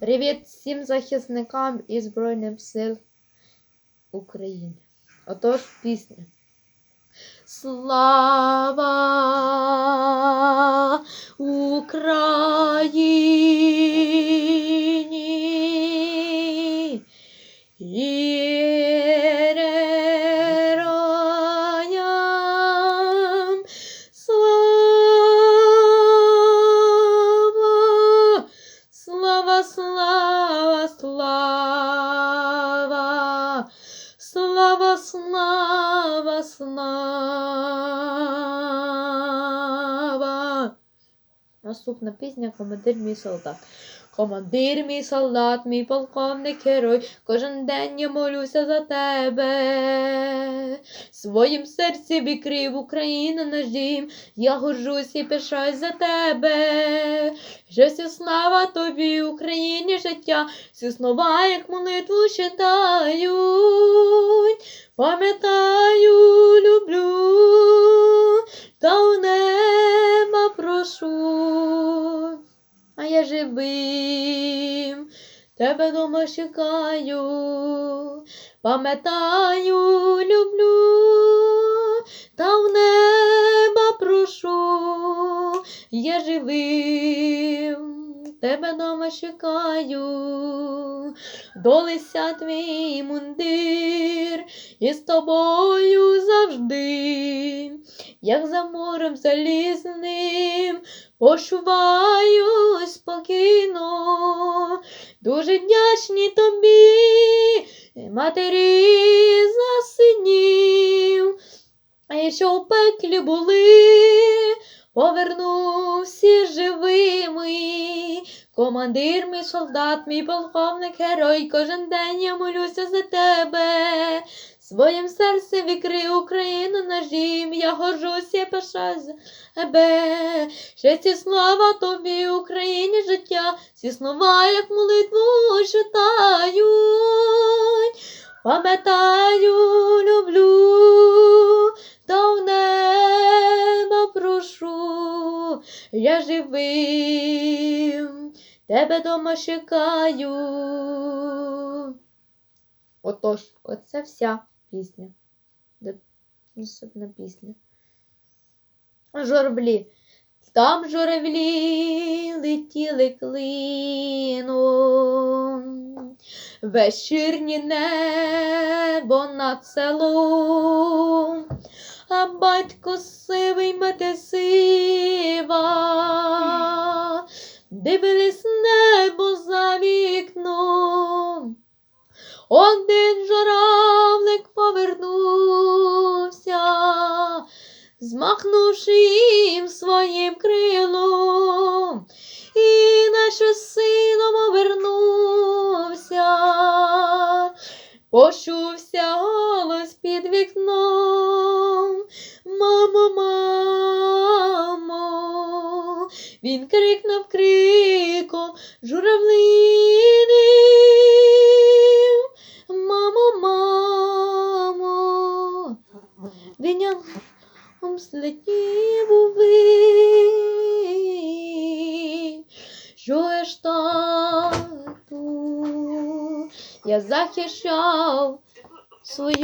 Привіт всім захисникам і Збройним сил України. Отож, пісня. Слава Україні! Слава! Наступна пісня Командир мій солдат. Командир мій солдат, мій полковник герой, кожен день я молюся за тебе. Своїм серці відкрив Україну наш дім, я горжусь і пишаюсь за тебе. Вже вся слава тобі, Україні життя, всі слова, як молитву читають. Пам'ятаю, живим, тебе дома чекаю, пам'ятаю, люблю, та в неба прошу, я живим, тебе дома чекаю, долися твій мундир, і з тобою завжди, як за морем залізним, почуваю спокійно, дуже вдячні тобі, матері за синів, якщо в пеклі були, повернувся живими. Командир мій солдат, мій полковник, герой, кожен день я молюся за тебе. Своїм серцем відкрив Україну наш дім, я горжуся, і пишаюсь за тебе. Честь і слава тобі, Україні життя, всі слова, як молитву читають. Пам'ятаю, люблю, та в неба прошу, я живим, тебе дома чекаю. Отож, оце вся пісня. Де- Наступна пісня. Журавлі. Там журавлі летіли клином, вечірнє небо над селом, а батько сивий мати сива, дивились небо за вікном. Один журавлик змахнувши їм своїм крилом, і наче сином обернувся, почувся голос під вікном. Мамо, мамо, він крикнув криком журавлиним. Мамо, мамо, диням злетів у вир. Чуєш, тату, я захищав свою